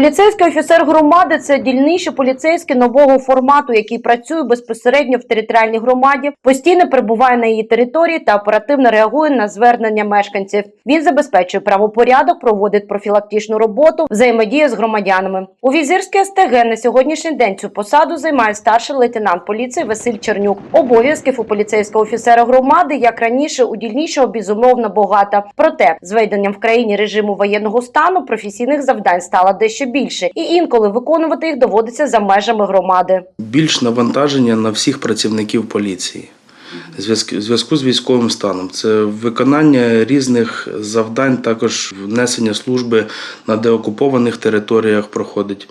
Поліцейський офіцер громади це дільничий поліцейський нового формату, який працює безпосередньо в територіальній громаді, постійно перебуває на її території та оперативно реагує на звернення мешканців. Він забезпечує правопорядок, проводить профілактичну роботу, взаємодіє з громадянами. У Візирській СТГ на сьогоднішній день цю посаду займає старший лейтенант поліції Василь Чернюк. Обов'язків у поліцейського офіцера громади, як раніше, у дільнішого безумовно багато. Проте з введенням в країні режиму воєнного стану професійних завдань стало дещо більше, і інколи виконувати їх доводиться за межами громади. більш навантаження на всіх працівників поліції. зв'язку- з військовим станом це виконання різних завдань, також внесення служби на деокупованих територіях проходить,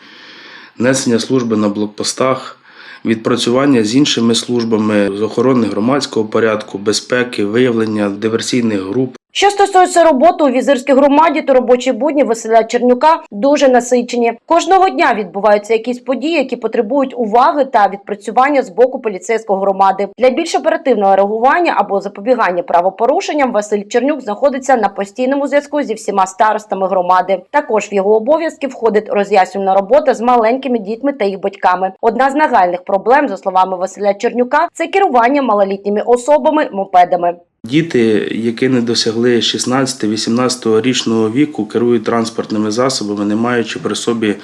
несення служби на блокпостах, відпрацювання з іншими службами з охорони громадського порядку, безпеки, виявлення диверсійних груп. Що стосується роботи у візирській громаді, то робочі будні Василя Чернюка дуже насичені. Кожного дня відбуваються якісь події, які потребують уваги та відпрацювання з боку поліцейської громади. Для більш оперативного реагування або запобігання правопорушенням Василь Чернюк знаходиться на постійному зв'язку зі всіма старостами громади. Також в його обов'язки входить роз'яснювальна робота з маленькими дітьми та їх батьками. Одна з нагальних проблем, за словами Василя Чернюка, це керування малолітніми особами мопедами. Діти, які не досягли 16-18 річного віку, керують транспортними засобами, не маючи при собі,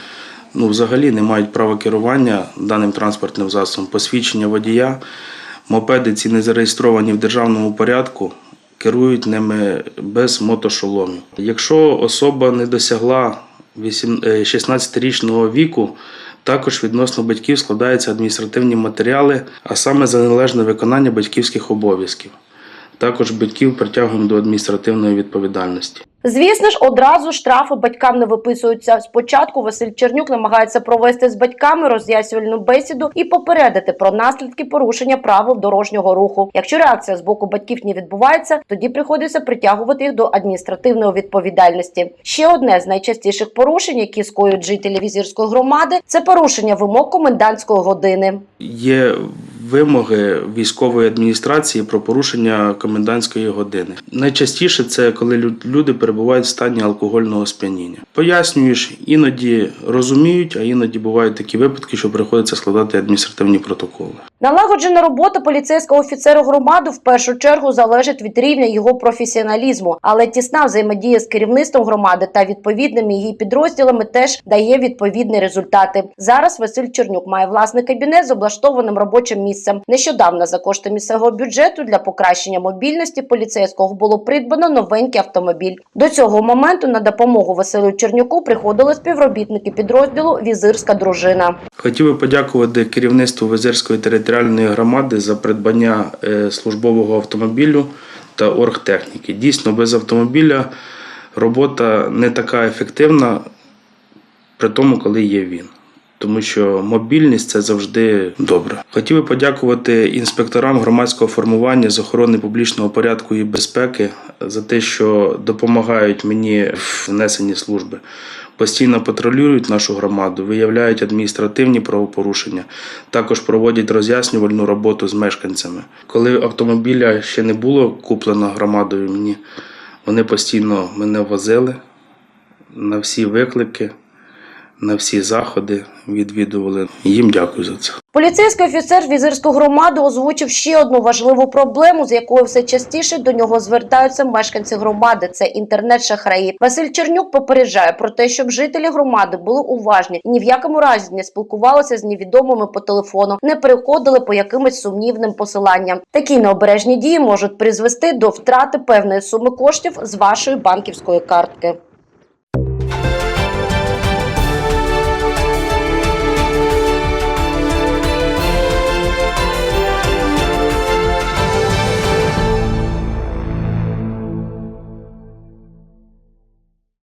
ну взагалі не мають права керування даним транспортним засобом, посвідчення водія, мопеди ці не зареєстровані в державному порядку, керують ними без мотошоломів. Якщо особа не досягла е, 16-річного віку, також відносно батьків складаються адміністративні матеріали, а саме за належне виконання батьківських обов'язків. Також батьків притягуємо до адміністративної відповідальності. Звісно ж, одразу штрафи батькам не виписуються. Спочатку Василь Чернюк намагається провести з батьками роз'яснювальну бесіду і попередити про наслідки порушення правил дорожнього руху. Якщо реакція з боку батьків не відбувається, тоді приходиться притягувати їх до адміністративної відповідальності. Ще одне з найчастіших порушень, які скоюють жителі візірської громади, це порушення вимог комендантської години. Є вимоги військової адміністрації про порушення комендантської години. Найчастіше це коли люди перебувають в стані алкогольного сп'яніння. Пояснюєш, іноді розуміють, а іноді бувають такі випадки, що приходиться складати адміністративні протоколи. Налагоджена робота поліцейського офіцера громади в першу чергу залежить від рівня його професіоналізму, але тісна взаємодія з керівництвом громади та відповідними її підрозділами теж дає відповідні результати. Зараз Василь Чернюк має власний кабінет з облаштованим робочим місцем. Нещодавно за кошти місцевого бюджету для покращення мобільності поліцейського було придбано новенький автомобіль. До цього моменту на допомогу Василю Чернюку приходили співробітники підрозділу Візирська дружина. Хотів би подякувати керівництву Визирської територіальної громади за придбання е, службового автомобілю та оргтехніки. Дійсно, без автомобіля робота не така ефективна, при тому, коли є він. Тому що мобільність це завжди добре. Хотів би подякувати інспекторам громадського формування з охорони публічного порядку і безпеки за те, що допомагають мені в внесенні служби. Постійно патрулюють нашу громаду, виявляють адміністративні правопорушення, також проводять роз'яснювальну роботу з мешканцями. Коли автомобіля ще не було куплено громадою мені, вони постійно мене возили на всі виклики, на всі заходи відвідували. Їм дякую за це. Поліцейський офіцер візирської громади озвучив ще одну важливу проблему, з якою все частіше до нього звертаються мешканці громади. Це інтернет-шахраї. Василь Чернюк попереджає про те, щоб жителі громади були уважні і ні в якому разі не спілкувалися з невідомими по телефону, не переходили по якимось сумнівним посиланням. Такі необережні дії можуть призвести до втрати певної суми коштів з вашої банківської картки.